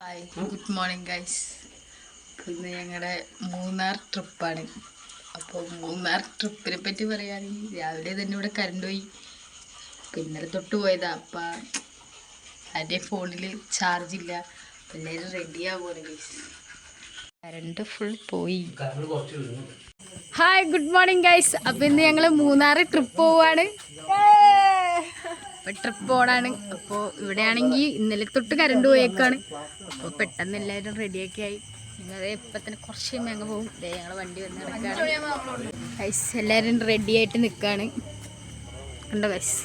Hi good morning guys ഇന്ന് ഞങ്ങളുടെ മൂന്നാർ ട്രിപ്പാണ് അപ്പോൾ മൂന്നാർ ട്രിപ്പിനെ പറ്റി പറയുകയാണെങ്കിൽ രാവിലെ തന്നെ ഇവിടെ കറണ്ട് പോയി. പിന്നലെ തൊട്ട് പോയതാ. അപ്പം അതിന്റെ ഫോണിൽ ചാർജ് ഇല്ല. റെഡി ആവുകയാണ് ഗൈസ് കറണ്ട് ഫുൾ പോയി. ഹായ് ഗുഡ് മോർണിംഗ് ഗൈസ് അപ്പം ഇന്ന് ഞങ്ങൾ മൂന്നാർ ട്രിപ്പ് പോവാണ്. അപ്പോൾ ട്രിപ്പ് ഓടാണ് അപ്പോൾ ഇവിടെയാണെങ്കിൽ ഇന്നലെ തൊട്ട് കരണ്ട് പോയേക്കാണ്. അപ്പോൾ പെട്ടെന്ന് എല്ലാവരും റെഡിയൊക്കെ ആയി. ഞങ്ങൾ ഇപ്പം തന്നെ കുറച്ച് കഴിയുമ്പോൾ ഞങ്ങൾ പോകും ഇതേ ഞങ്ങൾ വണ്ടി വന്ന് നടക്കാണ്. ഗൈസ് എല്ലാവരും റെഡി ആയിട്ട് നിൽക്കുകയാണ് കണ്ടോ ഗൈസ്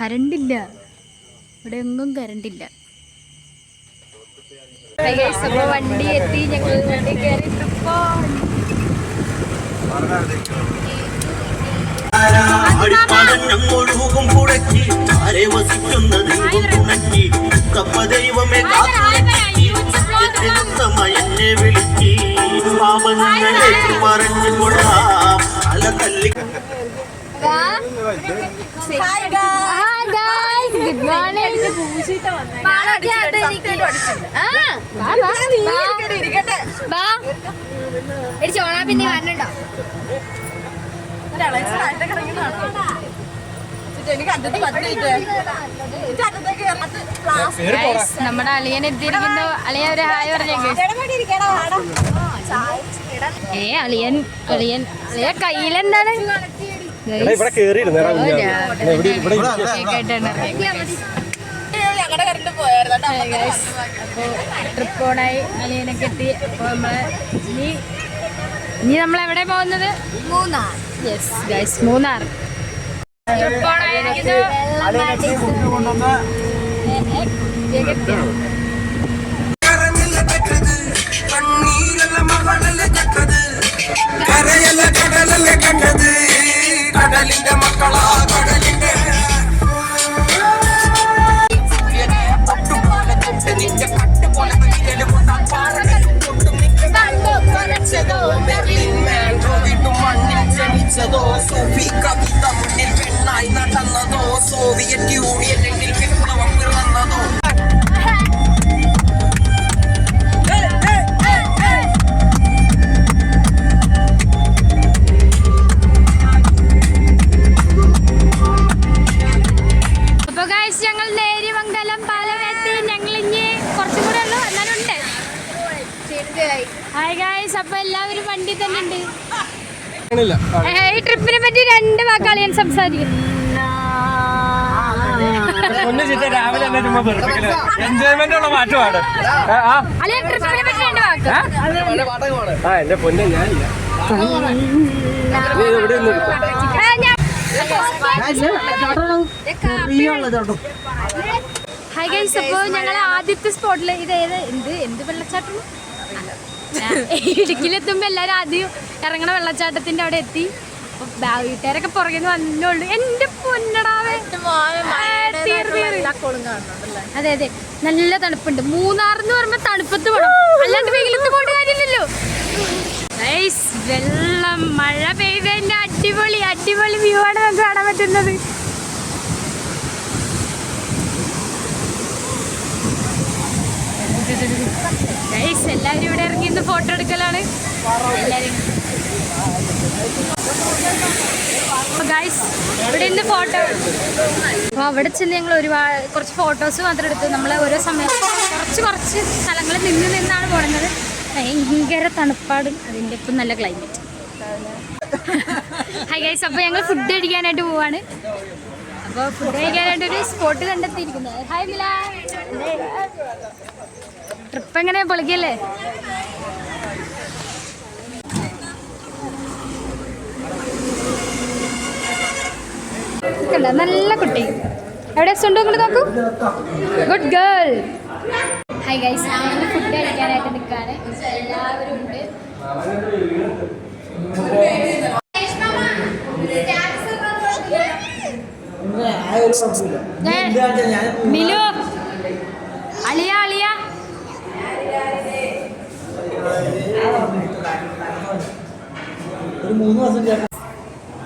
കരണ്ടില്ല ഇവിടെ എങ്ങും കരണ്ടില്ല അപ്പോൾ വണ്ടി എത്തി. ഞങ്ങൾ വണ്ടി കയറി ട്രിപ്പ് അടിപ്പടഞ്ഞം ഒഴുകും അരേ ആരെ ദൈവം തുണക്കി തപ്പ ദൈവമേ കാത്തുമയന്നെ വിളിക്കി. പാപങ്ങളെ മറഞ്ഞു കൊള്ളാം. അല തല്ലി. ഗുഡ് മോർണിംഗ് ഓണാ പിന്നെ വരണുണ്ടോ Guys, നമ്മുടെ അളിയൻ എത്തിയിരിക്കുന്നു അളിയൻ ഒരു ഹായ് പറഞ്ഞേക്ക്. ഏ അളിയൻ അളിയൻ അളിയ കയ്യിലെന്താണ്? ഇവിടെ കേറിയിരുന്നു ട്രിപ്പ് ഓണായി അളിയനൊക്കെ എത്തി അപ്പോൾ നമ്മൾ ഇനി ഇനി നമ്മൾ എവിടെ പോകുന്നത്? മൂന്നാർ. Yes guys Munnar. കരയല്ല കടലല്ല കണ്ടത് കടലിന്റെ മക്കളാ കടലിന്റെ നിന്റെ പട്ടുപോലെ മണ്ണിൽ ജനിച്ചതോ സൂഫി കവിത മുന്നിൽ പെണ്ണായി നടന്നതോ സോവിയറ്റ് യൂണിയനിൽ വിപ്ലവം പിറന്നതോ ഞങ്ങൾ നേരിമംഗലം പാലം എത്തി. ഞങ്ങൾ ഇനി കുറച്ചും കൂടെ ഉള്ളു. എന്നാലും ഉണ്ട്. ഹായ് ഗായ്സ് അപ്പൊ എല്ലാവരും വണ്ടി തന്നെ ഉണ്ട്. ഈ ട്രിപ്പിനെ പറ്റി രണ്ട് വാക്കാളി ഞാൻ സംസാരിക്കും. രാവിലെ എൻജോയ്മെന്റ് ഉള്ള ആ. എന്റെ പൊന്നെ ഞാനില്ല. നീ ഇവിടെ ഹായ് ഗൈസ് അപ്പോൾ ഞങ്ങൾ ആദ്യത്തെ സ്പോട്ടിൽ ഇത് ഏത്? എന്ത്? എന്ത് വെള്ളച്ചാട്ടം? ഇടുക്കിയിലെത്തുമ്പോൾ എല്ലാവരും ആദ്യം ഇറങ്ങണ വെള്ളച്ചാട്ടത്തിന്റെ അവിടെ എത്തി. വീട്ടുകാരൊക്കെ പുറകെ നിന്ന് വന്നോളൂ. എന്റെ പൊന്നടാവേ. അതെ അതെ. നല്ല തണുപ്പുണ്ട്. മൂന്നാർ എന്ന് പറയുമ്പോ തണുപ്പത്ത് പോകണം അല്ലാണ്ട് വെയിലത്ത് പോകേണ്ട കാര്യമില്ലല്ലോ. വെള്ളം മഴ പെയ്തതിന്റെ അടിപൊളി അടിപൊളി വ്യൂ ആണ് നമുക്ക് കാണാൻ പറ്റുന്നത്. എല്ലാവരും ഇവിടെ ഇറങ്ങി ഇന്ന് ഫോട്ടോ എടുക്കലാണ്. ഇവിടെ ഇന്ന് ഫോട്ടോ അപ്പോൾ അവിടെ ചെന്ന് ഞങ്ങൾ ഒരുപാട് കുറച്ച് ഫോട്ടോസ് മാത്രം എടുത്തു നമ്മൾ ഓരോ സമയത്ത് കുറച്ച് കുറച്ച് സ്ഥലങ്ങളിൽ നിന്ന് നിന്നാണ് പോണത്. ഭയങ്കര തണുപ്പാട് അതിന്റെ ഇപ്പം നല്ല ക്ലൈമറ്റ് ഹൈ ഗൈസ് അപ്പോൾ ഞങ്ങൾ ഫുഡ് കഴിക്കാനായിട്ട് പോവാണ്. അപ്പോൾ ഫുഡ് കഴിക്കാനായിട്ട് ഒരു സ്പോട്ട് കണ്ടെത്തിയിരിക്കുന്നത് ഹായ് മില ട്രിപ്പ് എങ്ങനെ പൊളിക്കല്ലേ? കണ്ടോ? നല്ല കുട്ടി. എവിടെ ഉണ്ട് ഇങ്ങോട്ട് നോക്കൂ? ഗുഡ് ഗേൾ ഹായ് ഗൈസ് ഞങ്ങൾ ഫുഡ് കഴിക്കാനായിട്ട് നിൽക്കാറ് എല്ലാവരും ഉണ്ട്. മിലു അളിയ അളിയ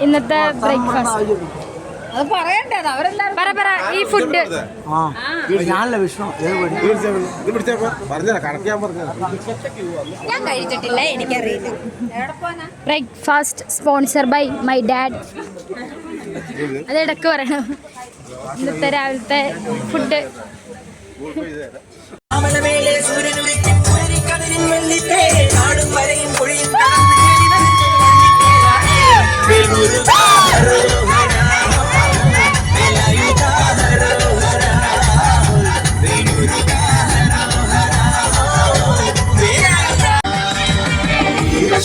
ഇന്നത്തെ ബ്രേക്ക്ഫാസ്റ്റ് അത് പറയണ്ടേ അത് അവരെല്ലാരും പറ പറ ഈ ഫുഡ് ഞാനല്ല വിഷ്ണു ഞാൻ കഴിച്ചിട്ടില്ല എനിക്കറിയില്ല breakfast sponsor by my dad അത് ഇടയ്ക്ക് പറയണം. ഇന്നത്തെ രാവിലത്തെ ഫുഡ്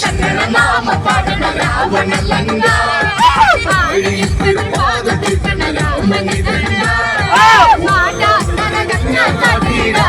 ശങ്കരനാമ പാടണ പുലരിക്കതിരിൻ വെള്ളിത്തേരെ பாதத்திற்கு நலம் மனிதன் மாட்டா தரகன்னா தீரா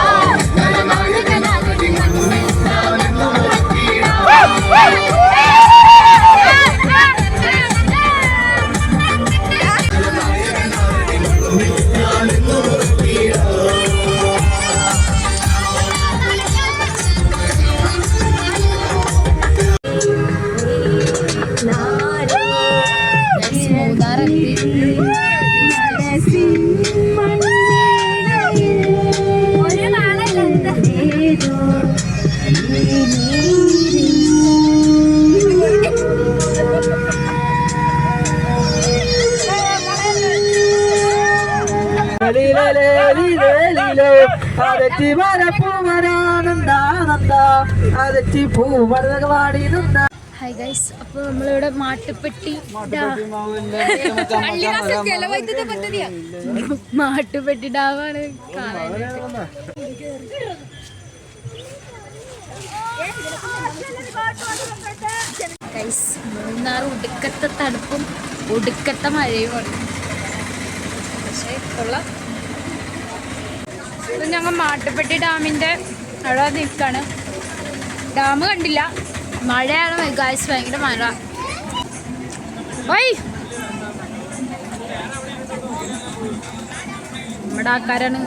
ഹായ് ഗൈസ് അപ്പോൾ നമ്മളിവിടെ മാട്ടുപ്പെട്ടി ഡാ- മാട്ടുപ്പെട്ടി ഡാമാണ് ഗൈസ് മൂന്നാർ ഒടുക്കത്തെ തണുപ്പും ഒടുക്കത്തെ മഴയുമാണ് പക്ഷേ കൊള്ളാം. ഇത് ഞങ്ങൾ മാട്ടുപ്പെട്ടി ഡാമിന്റെ അവിടെ നിൽക്കാണ് ഡാം കണ്ടില്ല. മഴയാണ് ഗായ്സ് ഭയങ്കര മഴ. ഓയ്! നമ്മുടെ ആൾക്കാരാണ്.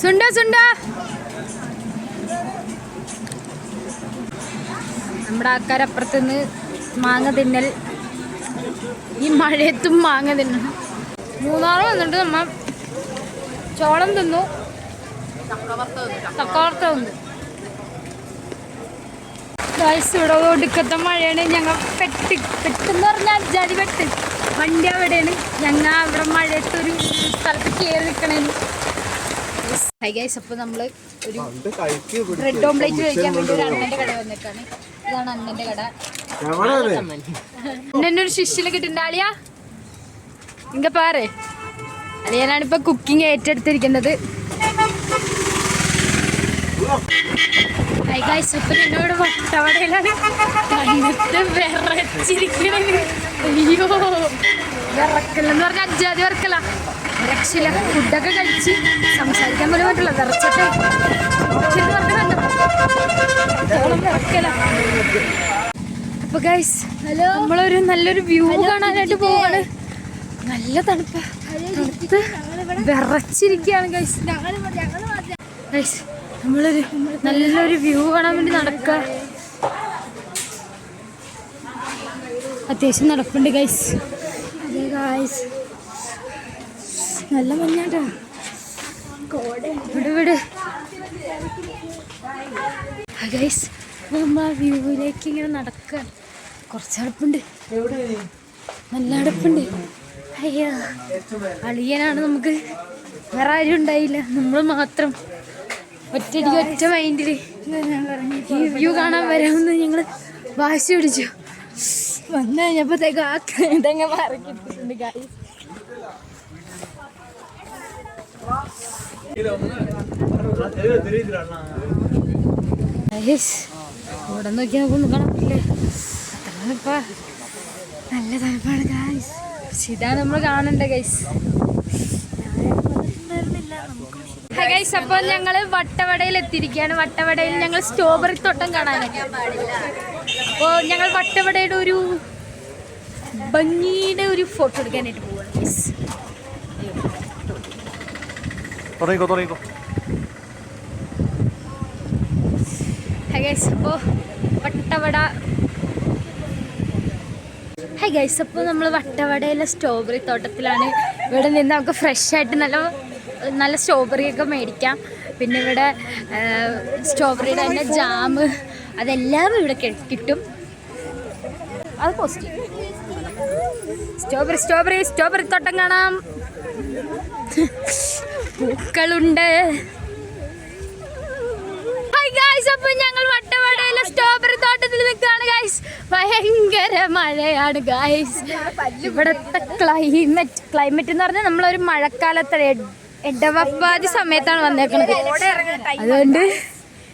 സുണ്ട സുണ്ട. നമ്മുടെ ആൾക്കാരപ്പുറത്തുനിന്ന് മാങ്ങ തിന്നൽ. ഈ മഴയത്തും മാങ്ങ തിന്നണം മൂന്നാറ് വന്നിട്ട് നമ്മ ചോളം തിന്നു. തക്കവർത്ത തിന്നു ഇവിടെ ഒടുക്കത്തെ മഴയാണ്. ഞങ്ങൾ പെട്ട് പെട്ടെന്ന് പറഞ്ഞാൽ ജാതി പെട്ട്. വണ്ടി അവിടെയാണ്. ഞങ്ങൾ അവിടെ മഴയത്ത് ഒരു സ്ഥലത്ത് കയറി നിൽക്കണേന് ഹൈ ഗൈസ് അപ്പോൾ നമ്മൾ ഒരു ബ്രെഡ് ഓംലേറ്റ് കഴിക്കാൻ വേണ്ടി ഒരു അണ്ണന്റെ കട വന്നിട്ടാണ്. ഇതാണ് അണ്ണന്റെ കട. അണ്ണന്റെ ഒരു ശിഷ്യനെ കിട്ടുണ്ടാളിയാ ഇങ്ക പാറേ. അളിയനാണ് ഇപ്പൊ കുക്കിംഗ് ഏറ്റെടുത്തിരിക്കുന്നത്. അയ്യോ വിറക്കലെന്ന് പറഞ്ഞ അജാതി വിറക്കല. രക്ഷയില്ല ഫുഡൊക്കെ കഴിച്ച് സംസാരിക്കാൻ പോലും പറ്റില്ല വിറച്ചിട്ട്. വിറക്കല. അപ്പൊ ഗൈസ് ഹലോ നമ്മളൊരു നല്ലൊരു വ്യൂ കാണാനായിട്ട് പോവാണ്. നല്ല തണുപ്പ്. തണുത്ത് വിറച്ചിരിക്കുകയാണ് ഗൈസ് ഗൈസ് നമ്മളൊരു നല്ലൊരു വ്യൂ കാണാൻ വേണ്ടി നടക്കുക അത്യാവശ്യം നടപ്പുണ്ട് ഗൈസ് അതെ ഗൈസ് നല്ല മഞ്ഞാട്ടാ. ഇവിടെ ഇവിടെ ഗൈസ് നമ്മൾ ആ വ്യൂവിലേക്ക് ഇങ്ങനെ നടക്കുക കുറച്ച് അടുപ്പുണ്ട്. നല്ല അടുപ്പുണ്ട്. അയ്യോ അളിയനാണ് നമുക്ക്. വേറെ ആരും ഉണ്ടായില്ല. നമ്മൾ മാത്രം. ഒറ്റയടിക്ക് ഒറ്റ മൈൻഡിൽ ഈ വ്യൂ കാണാൻ വരാമെന്ന് ഞങ്ങൾ വാശി പിടിച്ചു. വന്നു കഴിഞ്ഞപ്പോഴത്തേക്ക് ആ ഇതങ്ങ് മറക്കിട്ടുണ്ട് ഗായി ഇവിടെ നോക്കിയാൽ നമുക്ക് കാണാൻ തണുപ്പാ. നല്ല തണുപ്പാണ് ഗൈസ് പക്ഷെ ഇതാണ് നമ്മൾ കാണണ്ട ഗൈസ് ഗൈസ് അപ്പോൾ ഞങ്ങൾ വട്ടവടയിൽ എത്തിയിരിക്കുകയാണ് വട്ടവടയിൽ ഞങ്ങൾ സ്ട്രോബെറി തോട്ടം കാണാനായിട്ട് അപ്പോൾ ഞങ്ങൾ വട്ടവടയുടെ ഒരു ഭംഗിയുടെ ഒരു ഫോട്ടോ എടുക്കാനായിട്ട് പോവാണ് ഗൈസ് തുടങ്ങിക്കോ തുടങ്ങിക്കോ. ഗൈസ് അപ്പോൾ വട്ടവട ഹൈ ഗൈസ് അപ്പോൾ നമ്മൾ വട്ടവടയിലെ സ്ട്രോബെറി തോട്ടത്തിലാണ്. ഇവിടെ നിന്ന് നമുക്ക് ഫ്രഷ് ആയിട്ട് നല്ല നല്ല സ്ട്രോബെറി ഒക്കെ മേടിക്കാം. പിന്നെ ഇവിടെ സ്ട്രോബെറിയുടെ തന്നെ ജാമ് അതെല്ലാം ഇവിടെ കിട്ടും. അത് പോസ്റ്റ് സ്ട്രോബെറി സ്ട്രോബെറി സ്ട്രോബെറി തോട്ടം കാണാം. പൂക്കളുണ്ട്. ഹായ് ഗൈസ് അപ്പോൾ ഞങ്ങൾ വട്ടവടയിലെ സ്ട്രോബെറി തോട്ടത്തിൽ നിൽക്കുകയാണ് ഗൈസ് ഭയങ്കര മഴയാണ് ഗൈസ് ഇവിടുത്തെ ക്ലൈമറ്റ് ക്ലൈമറ്റ് എന്ന് പറഞ്ഞാൽ നമ്മളൊരു മഴക്കാലത്തെ ഇടവപ്പാതി സമയത്താണ് വന്നേക്കുന്നത് അതുകൊണ്ട്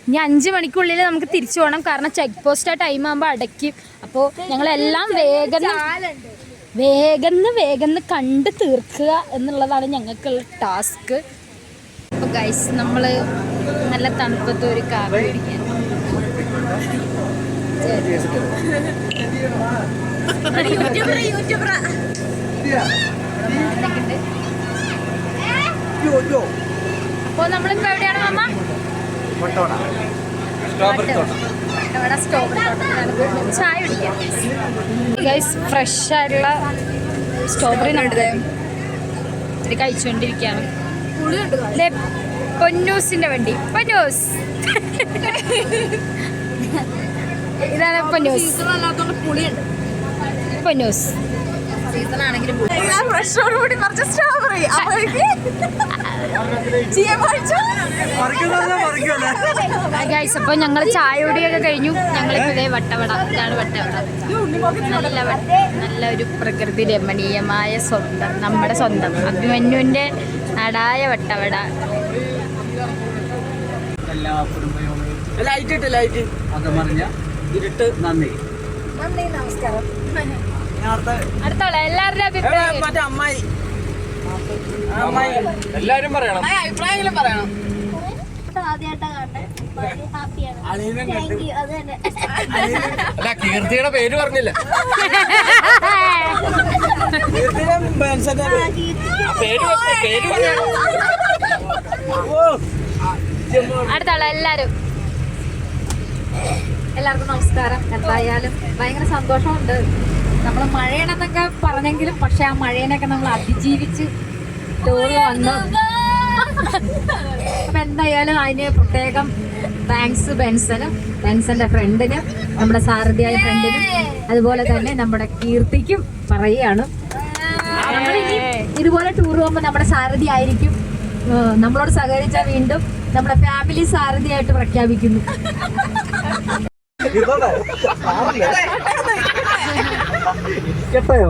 ഇനി അഞ്ച് മണിക്കുള്ളിൽ നമുക്ക് തിരിച്ചു പോകണം കാരണം ചെക്ക് പോസ്റ്റ് ആ ടൈം ആകുമ്പോൾ അടയ്ക്കും. അപ്പോൾ ഞങ്ങളെല്ലാം വേഗം വേഗം വേഗം കണ്ട് തീർക്കുക എന്നുള്ളതാണ് ഞങ്ങൾക്കുള്ള ടാസ്ക് അപ്പോൾ ഗൈസ് നമ്മൾ നല്ല തണുപ്പത്ത് ഒരു കാപ്പി കുടിക്കാൻ അപ്പോൾ നമ്മളിപ്പോൾ എവിടെയാണ് മാമ സ്ട്രോബെറി തോട്ടം തോട്ടത്തിലാണ് ചായ കുടിക്കാം ഫ്രഷ് ആയിട്ടുള്ള കഴിച്ചുകൊണ്ടിരിക്കുകയാണ് പൊന്നൂസിന്റെ വണ്ടി. പൊന്നൂസ്. ഇതാണ് പൊന്നൂസ് പൊന്നൂസ് ഗൈസ് അപ്പോൾ ഞങ്ങൾ ചായ കുടിയൊക്കെ കഴിഞ്ഞു. ഞങ്ങളിപ്പോ ഇതേ വട്ടവട. ഇതാണ് വട്ടവട. നല്ല നല്ല ഒരു പ്രകൃതി രമണീയമായ സ്വന്തം നമ്മുടെ സ്വന്തം അഭിമന്യുവിന്റെ നാടായ വട്ടവട. ലൈറ്റ് ഇട്ട് ലൈറ്റ് അകമറിഞ്ഞ ഇരുട്ട് നന്ദി. അടുത്തോളെ എല്ലാവരുടെ അഭിപ്രായം മറ്റേ അമ്മായി? അമ്മായി. എല്ലാരും പറയണം. അഭിപ്രായങ്ങളും പറയണം. അല്ല കീർത്തിയുടെ പേര് പറഞ്ഞില്ല. അടുത്തുള്ള ബെൻസന്റെ എല്ലാവർക്കും നമസ്കാരം. എന്തായാലും ഭയങ്കര സന്തോഷമുണ്ട്. നമ്മൾ മഴയാണെന്നൊക്കെ പറഞ്ഞെങ്കിലും പക്ഷെ ആ മഴേനൊക്കെ നമ്മൾ അതിജീവിച്ച് ടൂറ് വന്നു. അപ്പൊ എന്തായാലും അതിന് പ്രത്യേകം താങ്ക്സ് ബെൻസനും ബെൻസന്റെ ഫ്രണ്ടിനും നമ്മുടെ സാരഥിയായ ഫ്രണ്ടിനും അതുപോലെ തന്നെ നമ്മുടെ കീർത്തിക്കും പറയുകയാണ്. ഇതുപോലെ ടൂർ പോകുമ്പോൾ നമ്മുടെ സാരഥി ആയിരിക്കും. നമ്മളോട് സഹകരിച്ചാൽ വീണ്ടും നമ്മുടെ ഫാമിലി സാരഥിയായിട്ട് പ്രഖ്യാപിക്കുന്നു. കേട്ടോ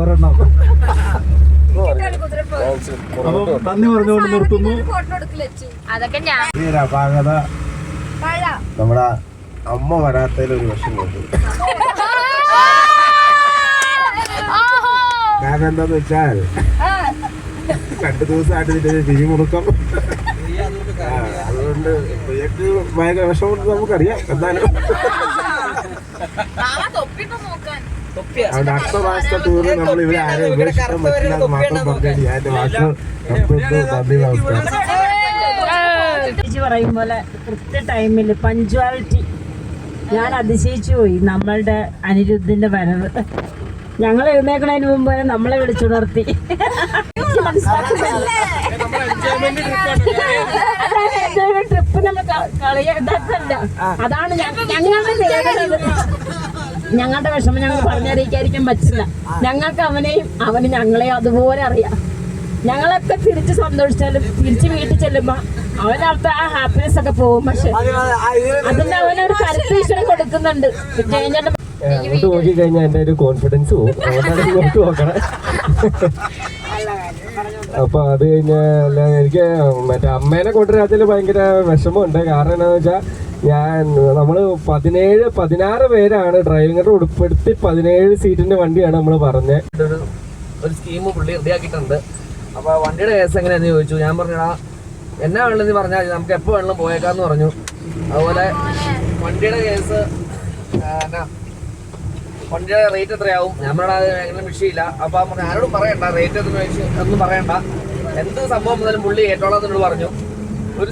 ഒരെണ്ണം. അപ്പൊ നന്ദി പറഞ്ഞുകൊണ്ട് നിർത്തുന്നു. അതൊക്കെ ഞാൻ നിരപാകത നമ്മുടെ അമ്മ വരാത്തതിൽ ഒരു വിഷമമുണ്ട് കാരണം എന്താന്ന് വെച്ചാൽ രണ്ടു ദിവസമായിട്ട് ഇതിന്റെ ഒരു പിരിമുറുക്കം അതുകൊണ്ട് ഭയങ്കര വിഷമം നമുക്കറിയാം അതുകൊണ്ട് അടുത്ത പ്രാവശ്യത്തെ ടൂറ് നമ്മൾ ഇവരെ ആരെയും ഉപേക്ഷിക്കാൻ പറ്റില്ല എന്ന് മാത്രം പറഞ്ഞു നന്ദി നമസ്കാരം പറയും പോലെ കൃത്യ ടൈമിൽ പഞ്ച്വാലിറ്റി. ഞാൻ അതിശയിച്ചു പോയി. നമ്മളുടെ അനിരുദ്ധിന്റെ വരവ്. ഞങ്ങൾ എഴുന്നേക്കണതിന് മുമ്പ് വരെ നമ്മളെ വിളിച്ചുണർത്തി. ട്രിപ്പ് നമ്മൾ കളിയതല്ല അതാണ് ഞങ്ങളുടെ ഞങ്ങളുടെ വിഷമം ഞങ്ങൾ പറഞ്ഞറിയിക്കാതിരിക്കാൻ പറ്റില്ല. ഞങ്ങൾക്ക് അവനെയും അവന് ഞങ്ങളെയും അതുപോലെ അറിയാം. ഞങ്ങളൊക്കെ തിരിച്ച് സന്തോഷിച്ചാലും തിരിച്ച് വീട്ടിൽ ചെല്ലുമ്പോ അവനടുത്ത് ആ ഹാപ്പിനെസ് ഒക്കെ പോകും. പക്ഷെ അതിന് അവനൊരു ഈശ്വരൻ കൊടുക്കുന്നുണ്ട്. കോൺഫിഡൻസ് പോകും. അപ്പൊ അത് കഴിഞ്ഞാൽ എനിക്ക് മറ്റേ അമ്മേനെ കൊണ്ടുവരാത്തതിൽ ഭയങ്കര വിഷമമുണ്ട്. കാരണം എന്താണെന്ന് വെച്ചാൽ ഞാൻ നമ്മൾ പതിനേഴ് പതിനാറ് പേരാണ് ഡ്രൈവിംഗർ ഉൾപ്പെടുത്തി പതിനേഴ് സീറ്റിന്റെ വണ്ടിയാണ് നമ്മൾ പറഞ്ഞത് ഒരു സ്കീം പുള്ളി റെഡിയാക്കിയിട്ടുണ്ട്. അപ്പൊ വണ്ടിയുടെ കേസ് എങ്ങനെയാന്ന് ചോദിച്ചു. ഞാൻ പറഞ്ഞാ എന്നാ വേണമെന്ന് പറഞ്ഞാൽ നമുക്ക് എപ്പോ വേണമെങ്കിലും പോയേക്കാന്ന് പറഞ്ഞു. അതുപോലെ വണ്ടിയുടെ കേസ് വണ്ടിയുടെ റേറ്റ് എത്രയാവും? ഞാൻ പറഞ്ഞാൽ എങ്ങനെ വിഷയമില്ല അപ്പൊ പറഞ്ഞു ആരോടും പറയണ്ട. റേറ്റ് ഒന്നും ഒന്നും പറയണ്ട. എന്ത് സംഭവം മുതലും പുള്ളി ഏറ്റോളാം പറഞ്ഞു. ഒരു